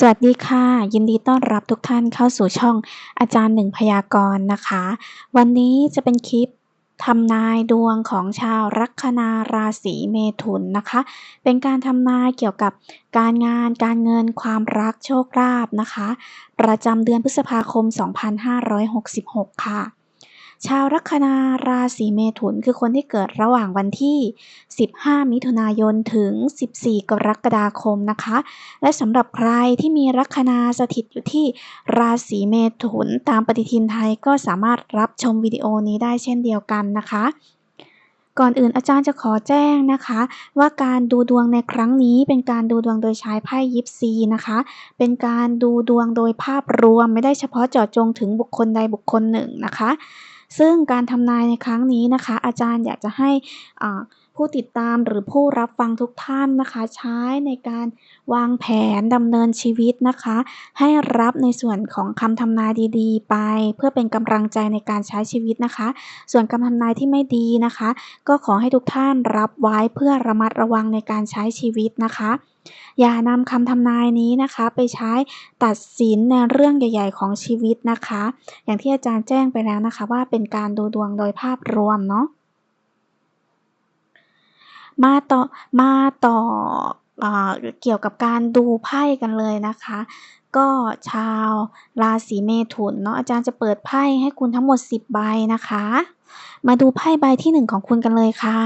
สวัสดีค่ะ ยินดีต้อนรับทุกท่านเข้าสู่ช่องอาจารย์หนึ่งพยากรณ์นะคะ วันนี้จะเป็นคลิปทำนายดวงของชาวลัคนาราศีเมถุนนะคะ เป็นการทำนายเกี่ยวกับการงานการเงินความรักโชคลาภนะคะ ประจำเดือนพฤษภาคม 2566 ค่ะ ชาวลัคนาราศีเมถุนคือคนที่เกิดระหว่างวันที่ 15 มิถุนายนถึง 14 กรกฎาคมนะคะ และสำหรับใครที่มีลัคนาสถิตอยู่ที่ราศีเมถุนตามปฏิทินไทยก็สามารถรับชมวิดีโอนี้ได้เช่นเดียวกันนะคะก่อนอื่นอาจารย์จะขอแจ้งนะคะ ว่าการดูดวงในครั้งนี้เป็นการดูดวงโดยใช้ไพ่ยิปซีนะคะ เป็นการดูดวงโดยภาพรวมไม่ได้เฉพาะเจาะจงถึงบุคคลใดบุคคลหนึ่งนะคะ ซึ่งการทำนายในครั้งนี้นะคะ อาจารย์อยากจะให้อ่า ผู้ติดตามหรือผู้รับฟังทุกท่านนะคะ ใช้ในการวางแผนดำเนินชีวิตนะคะ ให้รับในส่วนของคำทำนายดีๆ ไป เพื่อเป็นกำลังใจในการใช้ชีวิตนะคะ ส่วนคำทำนายที่ไม่ดีนะคะ ก็ขอให้ทุกท่านรับไว้เพื่อระมัดระวังในการใช้ชีวิตนะคะอย่านำคำทำนายนี้นะคะ ไปใช้ตัดสินในเรื่องใหญ่ ๆ ของชีวิตนะคะ อย่างที่อาจารย์แจ้งไปแล้วนะคะ ว่าเป็นการดูดวงโดยภาพรวมเนาะ มาต่อมาต่ออเกี่ยวกับการดูไพ่กันเลยนะคะ ก็ชาวราศีเมถุนเนาะอาจารย์จะเปิดไพ่ให้คุณทั้งหมด 10 ใบนะคะ มาดูไพ่ใบที่ 1 ของคุณกันเลยค่ะ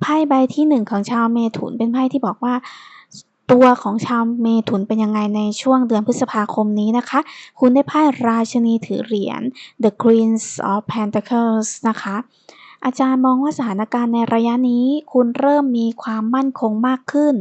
ไพ่ใบที่ 1 ของชาวเมถุนเป็นไพ่ที่บอกว่าตัวของชาวเมถุนเป็นยังไงในช่วงเดือนพฤษภาคมนี้นะคะ คุณได้ไพ่ราชนีถือเหรียญ The Queen of Pentacles นะคะ อาจารย์มองว่าสถานการณ์ในระยะนี้ คุณเริ่มมีความมั่นคงมากขึ้น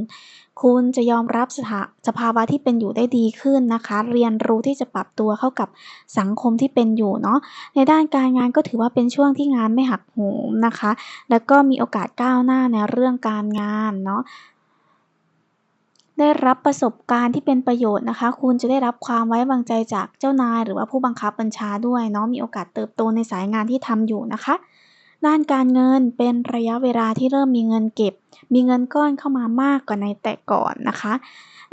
คุณจะยอมรับสถาสภาวะที่เป็นอยู่ได้ดีขึ้นนะคะ เรียนรู้ที่จะปรับตัวเข้ากับสังคมที่เป็นอยู่เนาะ ในด้านการงานก็ถือว่าเป็นช่วงที่งานไม่หักโหมนะคะ แล้วก็มีโอกาสก้าวหน้าในเรื่องการงานเนาะได้รับประสบการณ์ที่เป็นประโยชน์นะคะ คุณจะได้รับความไว้วางใจจากเจ้านาย หรือว่าผู้บังคับบัญชาด้วยเนาะ มีโอกาสเติบโตในสายงานที่ทำอยู่นะคะ ด้านการเงินเป็นระยะเวลาที่เริ่มมีเงินเก็บ มีเงินก้อนเข้ามามากกว่าในแต่ก่อนนะคะ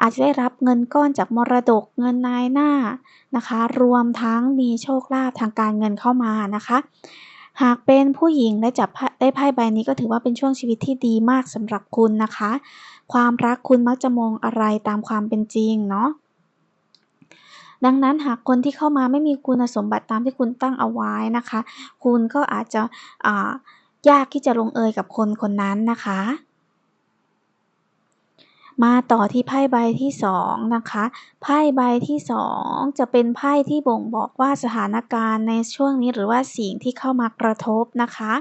อาจจะได้รับเงินก้อนจากมรดกเงินนายหน้านะคะ รวมทั้งมีโชคลาภทางการเงินเข้ามานะคะ หากเป็นผู้หญิงและจับไพ่ได้ไพ่ใบนี้ก็ถือว่าเป็นช่วงชีวิตที่ดีมากสำหรับคุณนะคะ ความรักคุณมักจะมองอะไรตามความเป็นจริงเนาะ ดังนั้นหากคนที่เข้ามาไม่มีคุณสมบัติตามที่คุณตั้งเอาไว้นะคะ คุณก็อาจจะยากที่จะลงเอยกับคนคนนั้นนะคะ มาต่อที่ไพ่ใบที่2นะคะไพ่ใบที่ 2 จะเป็นไพ่ที่บ่งบอกว่าสถานการณ์ในช่วงนี้หรือว่าสิ่งที่เข้ามากระทบนะคะ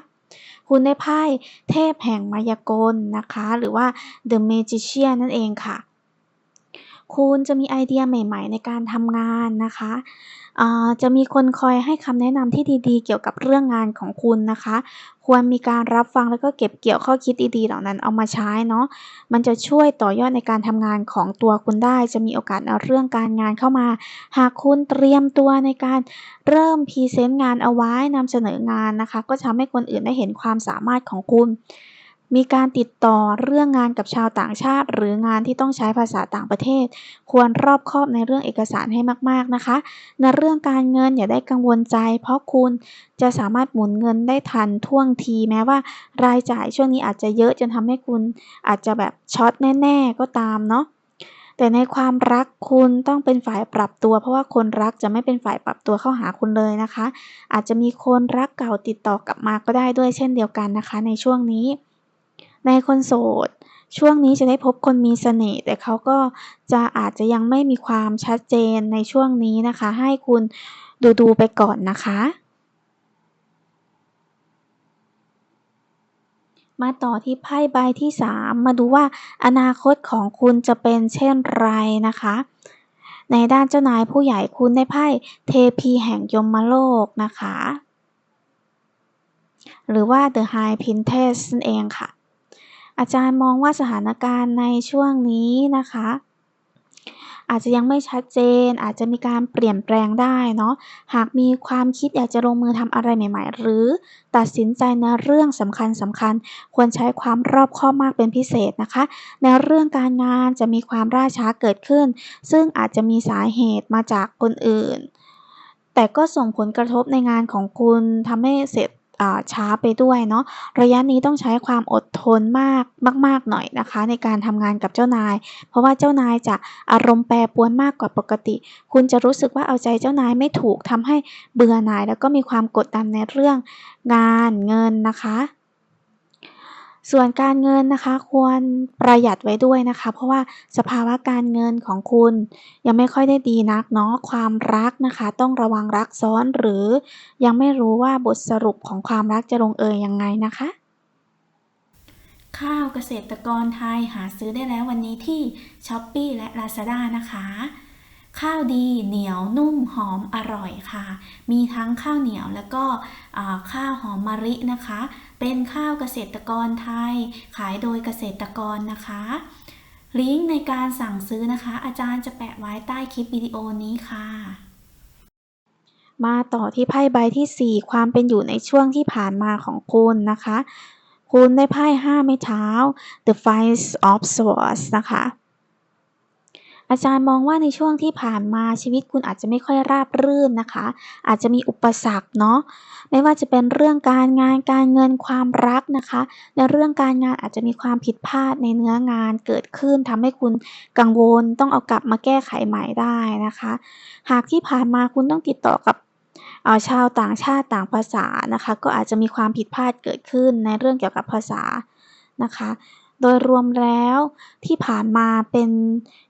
คุณได้ไพ่เทพแห่งมายากลนะคะ หรือว่า The Magician นั่นเองค่ะ คุณจะมีไอเดียใหม่ๆ ในการทำงานนะคะอ่าจะมีคนคอยให้คำแนะนำที่ดีๆ เกี่ยวกับเรื่องงานของคุณนะคะ ควรมีการรับฟังแล้วก็เก็บเกี่ยวข้อคิดดีๆ เหล่านั้นเอามาใช้เนาะ มันจะช่วยต่อยอดในการทำงานของตัวคุณได้ จะมีโอกาสเอาเรื่องการงานเข้ามา หากคุณเตรียมตัวในการเริ่มพรีเซนต์งานเอาไว้นำเสนองานนะคะ ก็จะทำให้คนอื่นได้เห็นความสามารถของคุณ มีการติดต่อเรื่องงานกับชาวต่างชาติ หรืองานที่ต้องใช้ภาษาต่างประเทศ ควรรอบคอบในเรื่องเอกสารให้มากๆนะคะ ในเรื่องการเงินอย่าได้กังวลใจ เพราะคุณจะสามารถหมุนเงินได้ทันท่วงที แม้ว่ารายจ่ายช่วงนี้อาจจะเยอะจนทำให้คุณอาจจะแบบช็อตแน่ ๆ ก็ตามเนาะแต่ในความรักคุณต้องเป็นฝ่ายปรับตัว เพราะว่าคนรักจะไม่เป็นฝ่ายปรับตัวเข้าหาคุณเลยนะคะ อาจจะมีคนรักเก่าติดต่อกลับมาก็ได้ด้วยเช่นเดียวกันนะคะ ในช่วงนี้ ในคนโสด ช่วงนี้จะได้พบคนมีเสน่ห์แต่เขาก็จะอาจจะยังไม่มีความชัดเจนในช่วงนี้นะคะ ให้คุณดูๆไปก่อนนะคะ มาต่อที่ไพ่ใบที่ 3 มาดูว่าอนาคตของคุณจะเป็นเช่นไรนะคะในด้านเจ้านายผู้ใหญ่คุณได้ไพ่เทพีแห่งยมโลกนะคะ หรือว่า The High Priestess นั่นเองค่ะ อาจารย์มองว่าสถานการณ์ในช่วงนี้นะคะ อาจจะยังไม่ชัดเจน อาจจะมีการเปลี่ยนแปลงได้เนาะหากมีความคิดอยากจะลงมือทำอะไรใหม่ ๆ หรือตัดสินใจในเรื่องสำคัญๆควรใช้ความรอบคอบมากเป็นพิเศษนะคะ ในเรื่องการงานจะมีความล่าช้าเกิดขึ้น ซึ่งอาจจะมีสาเหตุมาจากคนอื่น แต่ก็ส่งผลกระทบในงานของคุณทำให้เสร็จ ช้าไปด้วยเนาะระยะนี้ต้องใช้ความอดทนมากมาก ๆหน่อยนะคะ ในการทำงานกับเจ้านาย เพราะว่าเจ้านายจะอารมณ์แปรปรวนมากกว่าปกติ คุณจะรู้สึกว่าเอาใจเจ้านายไม่ถูกทำให้เบื่อหน่าย แล้วก็มีความกดดันในเรื่องงานเงินนะคะ ส่วนการเงินนะคะควรประหยัดไว้ด้วยนะคะ เพราะว่าสภาวะการเงินของคุณ ยังไม่ค่อยได้ดีนักเนาะความรักนะคะ ต้องระวังรักซ้อนหรือ ยังไม่รู้ว่าบทสรุปของความรักจะลงเอยยังไงนะคะ ข้าวเกษตรกรไทยหาซื้อได้แล้ววันนี้ที่ Shopee และ Lazada นะคะ ข้าวดีเหนียวนุ่มหอมอร่อยค่ะ มีทั้งข้าวเหนียวแล้วก็ข้าวหอมมะลินะคะ เป็นข้าวเกษตรกรไทย ขายโดยเกษตรกรนะคะลิงก์ในการสั่งซื้อนะคะ อาจารย์จะแปะไว้ใต้คลิปวิดีโอนี้ค่ะ มาต่อที่ไพ่ใบที่ 4 ความเป็นอยู่ในช่วงที่ผ่านมาของคุณนะคะ คุณได้ไพ่5ไม้เท้า The Five of Swords นะคะ อาจารย์มองว่าในช่วงที่ผ่านมาชีวิตคุณอาจจะไม่ค่อยราบรื่นนะคะ อาจจะมีอุปสรรคเนาะไม่ว่าจะเป็นเรื่องการงานการเงินความรักนะคะ ในเรื่องการงานอาจจะมีความผิดพลาดในเนื้องานเกิดขึ้นทำให้คุณกังวลต้องเอากลับมาแก้ไขใหม่ได้นะคะ หากที่ผ่านมาคุณต้องติดต่อกับาชาวต่างชาติต่างภาษานะคะ ก็อาจจะมีความผิดพลาดเกิดขึ้นในเรื่องเกี่ยวกับภาษานะคะ โดยรวมแล้วที่ผ่านมาเป็น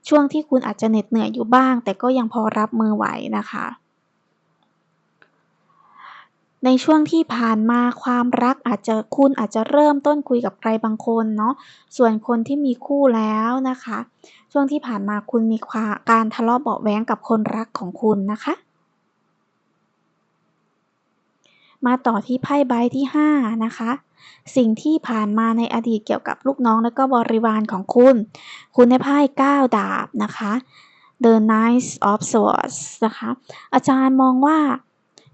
ช่วงที่คุณอาจจะเหน็ดเหนื่อยอยู่บ้าง แต่ก็ยังพอรับมือไหวนะคะ ในช่วงที่ผ่านมาความรักอาจจะคุณอาจจะเริ่มต้นคุยกับใครบางคนเนาะส่วนคนที่มีคู่แล้วนะคะ ช่วงที่ผ่านมาคุณมีควาการทะเลาะเบาแว้งกับคนรักของคุณนะคะ มาต่อที่ไพ่ใบที่ 5 นะคะ สิ่งที่ผ่านมาในอดีตเกี่ยวกับลูกน้องและก็บริวารของคุณ คุณได้ไพ่9ดาบนะคะ The Knight of Swords นะคะ อาจารย์มองว่า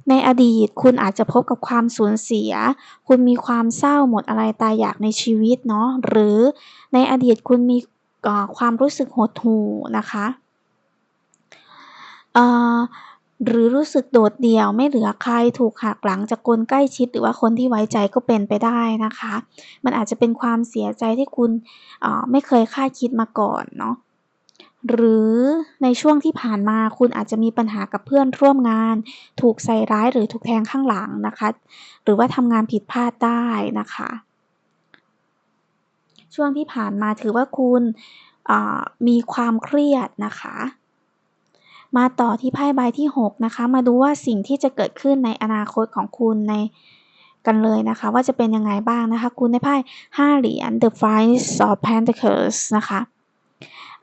ในอดีตคุณอาจจะพบกับความสูญเสีย คุณมีความเศร้าหมดอะไรตายอยากในชีวิตเนาะ หรือในอดีตคุณมีความรู้สึกหดหู่นะคะ หรือรู้สึกโดดเดี่ยวไม่เหลือใครถูกหักหลังจากคนใกล้ชิด หรือว่าคนที่ไว้ใจก็เป็นไปได้นะคะ มันอาจจะเป็นความเสียใจที่คุณอ่าไม่เคยคาดคิดมาก่อนเนาะหรือในช่วงที่ผ่านมาคุณอาจจะมีปัญหากับเพื่อนร่วมงาน ถูกใส่ร้ายหรือถูกแทงข้างหลังนะคะ หรือว่าทำงานผิดพลาดได้นะคะ ช่วงที่ผ่านมาถือว่าคุณอ่ามีความเครียดนะคะ มาต่อที่ไพ่ใบที่ 6 นะคะ มาดูว่าสิ่งที่จะเกิดขึ้นในอนาคตของคุณในกันเลยนะคะ ว่าจะเป็นยังไงบ้างนะคะ คุณได้ไพ่5เหรียญ The Five of Pentacles นะคะ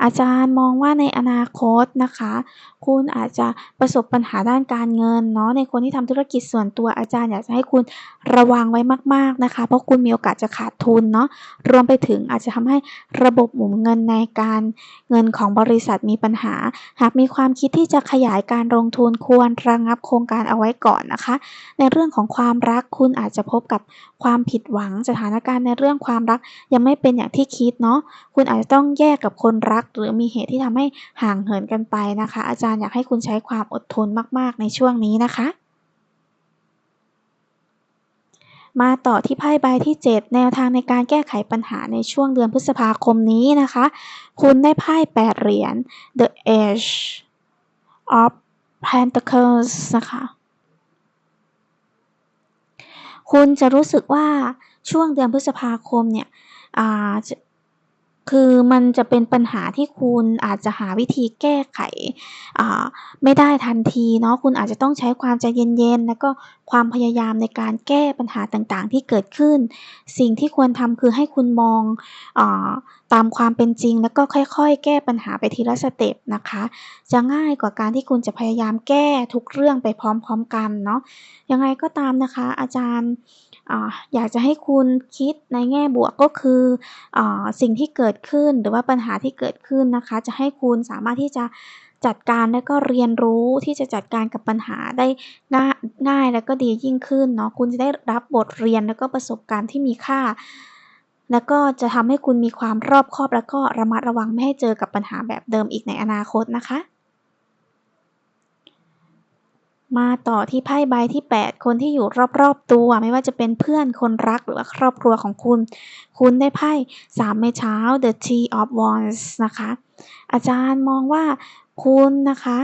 อาจารย์มองว่าในอนาคตนะคะ คุณอาจจะประสบปัญหาด้านการเงินเนาะในคนที่ทำธุรกิจส่วนตัวอาจารย์อยากจะให้คุณระวังไว้มาก ๆนะคะ เพราะคุณมีโอกาสจะขาดทุนเนาะรวมไปถึงอาจจะทำให้ระบบหมุนเงินในการเงินของบริษัทมีปัญหา หากมีความคิดที่จะขยายการลงทุนควรระงับโครงการเอาไว้ก่อนนะคะ ในเรื่องของความรักคุณอาจจะพบกับความผิดหวังสถานการณ์ในเรื่องความรักยังไม่เป็นอย่างที่คิดเนาะคุณอาจจะต้องแยกกับคนรักหรือมีเหตุที่ทำให้ห่างเหินกันไปนะคะ อาจารย์อยากให้คุณใช้ความอดทนมาก ๆ ในช่วงนี้นะคะ มาต่อที่ไพ่ใบที่ 7 แนวทางในการแก้ไขปัญหาในช่วงเดือนพฤษภาคมนี้นะคะ คุณได้ไพ่8เหรียญ The Ace of Pentacles นะคะคุณจะรู้สึกว่าช่วงเดือนพฤษภาคมเนี่ยอ่า คือมันจะเป็นปัญหาที่คุณอาจจะหาวิธีแก้ไขอ่าไม่ได้ทันทีเนาะคุณอาจจะต้องใช้ความใจเย็นๆ แล้วก็ความพยายามในการแก้ปัญหาต่างๆ ที่เกิดขึ้น สิ่งที่ควรทำคือให้คุณมองอตามความเป็นจริง แล้วก็ค่อยๆ แก้ปัญหาไปทีละสเต็ปนะคะ จะง่ายกว่าการที่คุณจะพยายามแก้ทุกเรื่องไปพร้อมๆกันเนาะยังไงก็ตามนะคะ อาจารย์อยากจะให้คุณคิดในแง่บวกก็คืออสิ่งที่เกิดขึ้นหรือว่าปัญหาที่เกิดขึ้นนะคะ จะให้คุณสามารถที่จะ จัดการและก็เรียนรู้ที่จะจัดการกับปัญหาได้ง่ายง่ายและก็ดียิ่งขึ้นเนาะคุณจะได้รับบทเรียนแล้วก็ประสบการณ์ที่มีค่า แล้วก็จะทำให้คุณมีความรอบคอบแล้วก็ระมัดระวังไม่ให้เจอกับปัญหาแบบเดิมอีกในอนาคตนะคะ มาต่อที่ไพ่ใบที่ 8 คนที่อยู่รอบๆตัว ไม่ว่าจะเป็นเพื่อนคนรักหรือว่าครอบครัวของคุณ คุณได้ไพ่สามเมเช้า The Tea of Wands นะคะอาจารย์มองว่า คุณนะคะ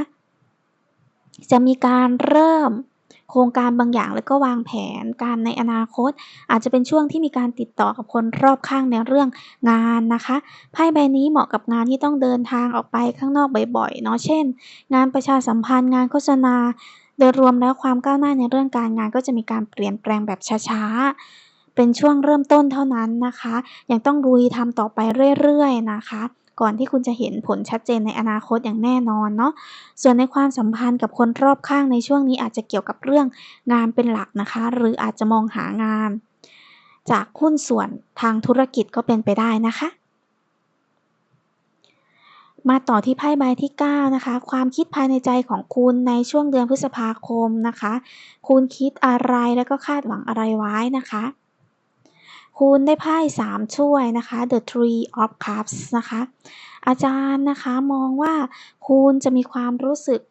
จะมีการเริ่มโครงการบางอย่างแล้วก็วางแผนการในอนาคต อาจจะเป็นช่วงที่มีการติดต่อกับคนรอบข้างในเรื่องงานนะคะไพ่ใบนี้เหมาะกับงานที่ต้องเดินทางออกไปข้างนอกบ่อยๆเนาะเช่น งานประชาสัมพันธ์งานโฆษณา โดยรวมแล้วความก้าวหน้าในเรื่องการงานก็จะมีการเปลี่ยนแปลงแบบช้าๆเป็นช่วงเริ่มต้นเท่านั้นนะคะยังต้องรุยทำต่อไปเรื่อยๆนะคะ ก่อนที่คุณจะเห็นผลชัดเจนในอนาคตอย่างแน่นอนเนาะส่วนในความสัมพันธ์กับคนรอบข้างในช่วงนี้อาจจะเกี่ยวกับเรื่องงานเป็นหลักนะคะ หรืออาจจะมองหางาน จากหุ้นส่วนทางธุรกิจก็เป็นไปได้นะคะ มาต่อที่ไพ่ใบที่ 9 นะคะ ความคิดภายในใจของคุณในช่วงเดือนพฤษภาคมนะคะ คุณคิดอะไรแล้วก็คาดหวังอะไรไว้นะคะ คุณได้ไพ่สามช่วยนะคะ The Three of Cups นะคะ อาจารย์นะคะมองว่าคุณจะมีความรู้สึก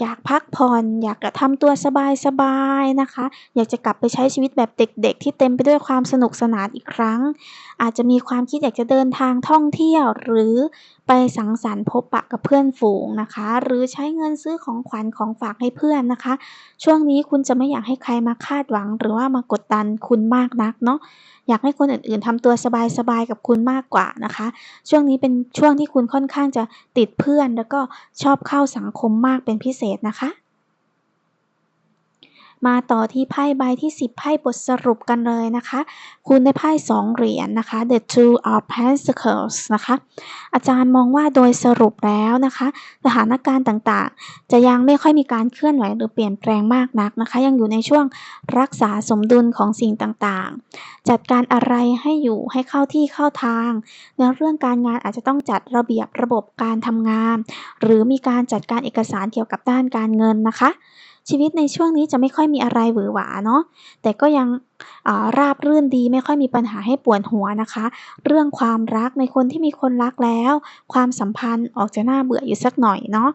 อยากพักผ่อน อยากจะทำตัวสบายๆนะคะ อยากจะกลับไปใช้ชีวิตแบบเด็กๆ ที่เต็มไปด้วยความสนุกสนานอีกครั้ง อาจจะมีความคิดอยากจะเดินทางท่องเที่ยว หรือไปสังสรรค์พบปะกับเพื่อนฝูงนะคะ หรือใช้เงินซื้อของขวัญของฝากให้เพื่อนนะคะ ช่วงนี้คุณจะไม่อยากให้ใครมาคาดหวัง หรือว่ามากดดันคุณมากนักเนาะอยากให้คนอื่นๆทำตัวสบายๆกับคุณมากกว่านะคะ ช่วงนี้เป็นช่วงที่คุณค่อนข้างจะติดเพื่อน แล้วก็ชอบเข้าสังคมมากเป็นพิเศษนะคะ มาต่อที่ไพ่ใบที่ 10 ไพ่บทสรุปกันเลยนะคะ คุณได้ไพ่ 2 เหรียญนนะคะ The Two of Pentacles นะคะ อาจารย์มองว่าโดยสรุปแล้วนะคะ สถานการณ์ต่างๆ จะยังไม่ค่อยมีการเคลื่อนไหวหรือเปลี่ยนแปลงมากนักนะคะ ยังอยู่ในช่วงรักษาสมดุลของสิ่งต่างๆ จัดการอะไรให้อยู่ให้เข้าที่เข้าทาง ในเรื่องการงานอาจจะต้องจัดระเบียบระบบการทำงาน หรือมีการจัดการเอกสารเกี่ยวกับด้านการเงินนะคะ ชีวิตในช่วงนี้จะไม่ค่อยมีอะไรหวือหวาเนาะแต่ก็ยังราบรื่นดีไม่ค่อยมีปัญหาให้ปวดหัวนะคะ เรื่องความรักในคนที่มีคนรักแล้ว ความสัมพันธ์ออกจะน่าเบื่ออยู่สักหน่อยเนาะ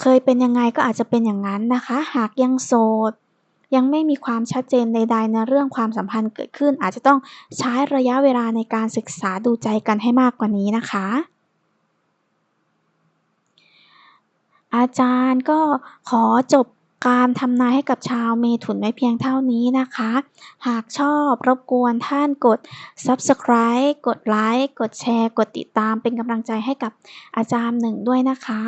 เคยเป็นยังไงก็อาจจะเป็นอย่างนั้นนะคะ หากยังโสดยังไม่มีความชัดเจนใดๆในเรื่องความสัมพันธ์เกิดขึ้น อาจจะต้องใช้ระยะเวลาในการศึกษาดูใจกันให้มากกว่านี้นะคะ อาจารย์ก็ขอจบการทำนายให้กับชาวเมถุนไว้เพียงเท่านี้นะคะ หากชอบรบกวนท่านกด subscribe กดไลค์ กดแชร์ กดติดตามเป็นกำลังใจให้กับอาจารย์หนึ่งด้วยนะคะ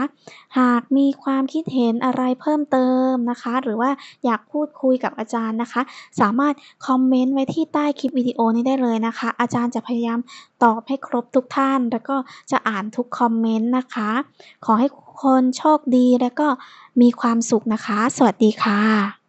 หากมีความคิดเห็นอะไรเพิ่มเติมนะคะ หรือว่าอยากพูดคุยกับอาจารย์นะคะ สามารถคอมเมนต์ไว้ที่ใต้คลิปวิดีโอนี้ได้เลยนะคะ อาจารย์จะพยายามตอบให้ครบทุกท่าน แล้วก็จะอ่านทุกคอมเมนต์นะคะ ขอให้ คนโชคดีและก็มีความสุขนะคะ สวัสดีค่ะ